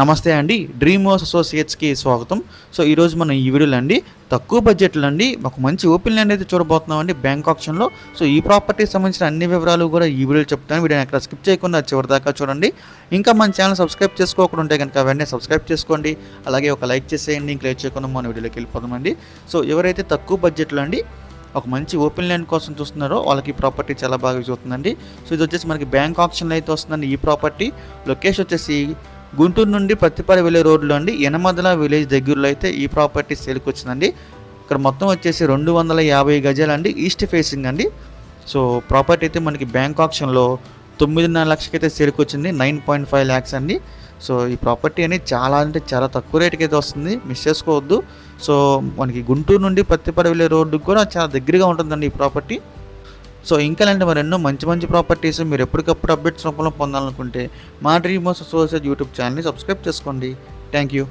నమస్తే అండి dream house అసోసియేట్స్కి స్వాగతం. సో ఈరోజు మనం ఈ వీడియోలో అండి తక్కువ బడ్జెట్లో అండి ఒక మంచి ఓపెన్ ల్యాండ్ అయితే చూడబోతున్నాం అండి బ్యాంక్ ఆప్షన్లో సో ఈ ప్రాపర్టీకి సంబంధించిన అన్ని వివరాలు కూడా ఈ వీడియోలో చెప్తాను. వీడియోని ఎక్కడ స్కిప్ చేయకుండా చివరి దాకా చూడండి. ఇంకా మన ఛానల్ సబ్స్క్రైబ్ చేసుకోకుండా ఉంటే కనుక వెంటనే సబ్స్క్రైబ్ చేసుకోండి. అలాగే ఒక లైక్ చేసేయండి ఇంకా లైక్ చేయకుండా మన వీడియోలోకి వెళ్ళిపోదామండి. సో ఎవరైతే తక్కువ బడ్జెట్లో అండి ఒక మంచి ఓపెన్ ల్యాండ్ కోసం చూస్తున్నారో వాళ్ళకి ఈ ప్రాపర్టీ చాలా బాగా చూస్తుందండి సో ఇది వచ్చేసి మనకి బ్యాంక్ ఆప్షన్లో అయితే వస్తుందండి ఈ ప్రాపర్టీ లొకేషన్ వచ్చేసి గుంటూరు నుండి పత్తిపాడు వెళ్ళే రోడ్లో అండి యనమదల విలేజ్ దగ్గరలో అయితే ఈ ప్రాపర్టీ సేల్కి వచ్చిందండి. ఇక్కడ మొత్తం వచ్చేసి రెండు వందల యాభై గజాలు అండి ఈస్ట్ ఫేసింగ్ అండి. సో ప్రాపర్టీ అయితే మనకి బ్యాంక్ ఆప్షన్లో తొమ్మిదిన్నర లక్షలకి అయితే సేల్కి వచ్చింది నైన్ పాయింట్ ఫైవ్ ల్యాక్స్ అండి. సో ఈ ప్రాపర్టీ అనేది చాలా అంటే చాలా తక్కువ రేటుకి అయితే వస్తుంది మిస్ చేసుకోవద్దు. సో మనకి గుంటూరు నుండి పత్తిపాడు వెళ్ళే రోడ్డుకి కూడా చాలా దగ్గరగా ఉంటుందండి ఈ ప్రాపర్టీ. సో ఇంకా ఇలాంటి మరి ఎన్నో మంచి మంచి ప్రాపర్టీస్ మీరు ఎప్పటికప్పుడు అప్డేట్స్ రూపంలో పొందాలనుకుంటే మా డ్రీమ్ సోషల్ అసోసియేట్ యూట్యూబ్ ఛానల్ని సబ్స్క్రైబ్ చేసుకోండి. Thank you.